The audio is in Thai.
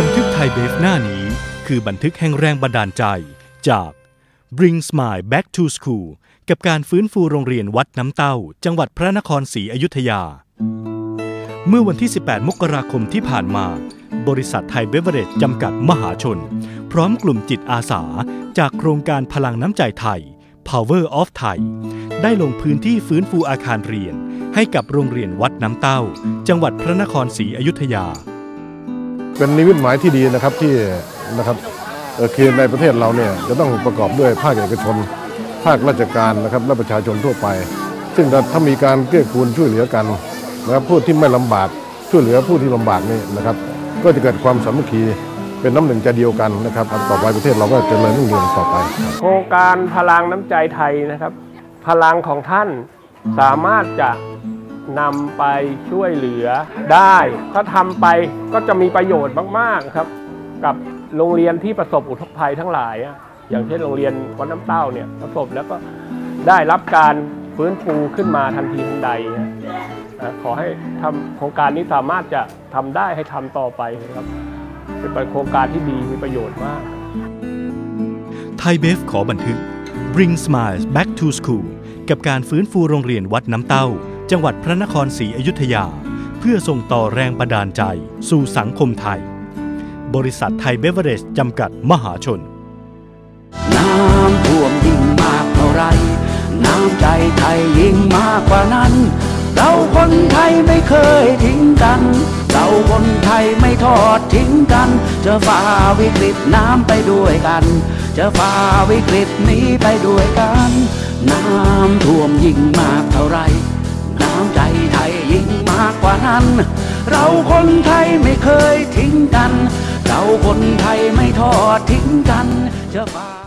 บันทึกไทยเบฟหน้านี้ คือบันทึกแห่งแรงบันดาลใจจาก Bring Smile Back to School กับการฟื้นฟูโรงเรียนวัดน้ำเต้า จังหวัดพระนครศรีอยุธยา เมื่อวันที่ 18 มกราคมที่ผ่านมา บริษัทไทยเบเวอเรจจำกัดมหาชน พร้อมกลุ่มจิตอาสา จากโครงการพลังน้ำใจไทย Power of Thai ได้ลงพื้นที่ฟื้นฟูอาคารเรียน ให้กับโรงเรียนวัดน้ำเต้า จังหวัดพระนครศรีอยุธยา เป็นนิมิตหมายที่ดีนะครับที่นะครับเอ่อคือในประเทศเราเนี่ยจะต้องประกอบด้วยภาคเอกชน ภาคราชการนะครับและประชาชนทั่วไป ซึ่งถ้ามีการเกื้อกูลช่วยเหลือกันนะครับผู้ที่ไม่ลำบากช่วยเหลือผู้ที่ลำบากนี่นะครับ ก็จะเกิดความสามัคคีเป็นน้ำหนึ่งใจเดียวกันนะครับต่อไปประเทศเราก็เจริญรุ่งเรืองต่อไป โครงการพลังน้ำใจไทยนะครับ พลังของท่านสามารถจะ นำไปช่วยเหลือได้ ถ้าทำไปก็จะมีประโยชน์มากๆครับ กับโรงเรียนที่ประสบอุทกภัยทั้งหลาย อย่างเช่นโรงเรียนวัดน้ำเต้าเนี่ยประสบแล้วก็ได้รับการฟื้นฟูขึ้นมาทันทีทันใด ขอให้ทำโครงการนี้สามารถจะทำได้ให้ทำต่อไปนะครับ เป็นโครงการที่ดีมีประโยชน์มากไทยเบฟขอบันทึก Bring Smiles Back to School กับการฟื้นฟูโรงเรียนวัดน้ำเต้า จังหวัดพระนครศรีอยุธยา เพื่อส่งต่อแรงบันดาลใจสู่สังคมไทย บริษัทไทยเบเวอเรจจำกัดมหาชน น้ำท่วมยิ่งมากเท่าไร น้ำใจไทยยิ่งมากกว่านั้น เราคนไทยไม่เคยทิ้งกัน เราคนไทยไม่ทอดทิ้งกัน จะฝ่าวิกฤตน้ำไปด้วยกัน จะฝ่าวิกฤตนี้ไปด้วยกัน น้ำท่วมยิ่ง กัน เราคนไทยไม่เคยทิ้งกัน เราคนไทยไม่ทอดทิ้งกันจะบา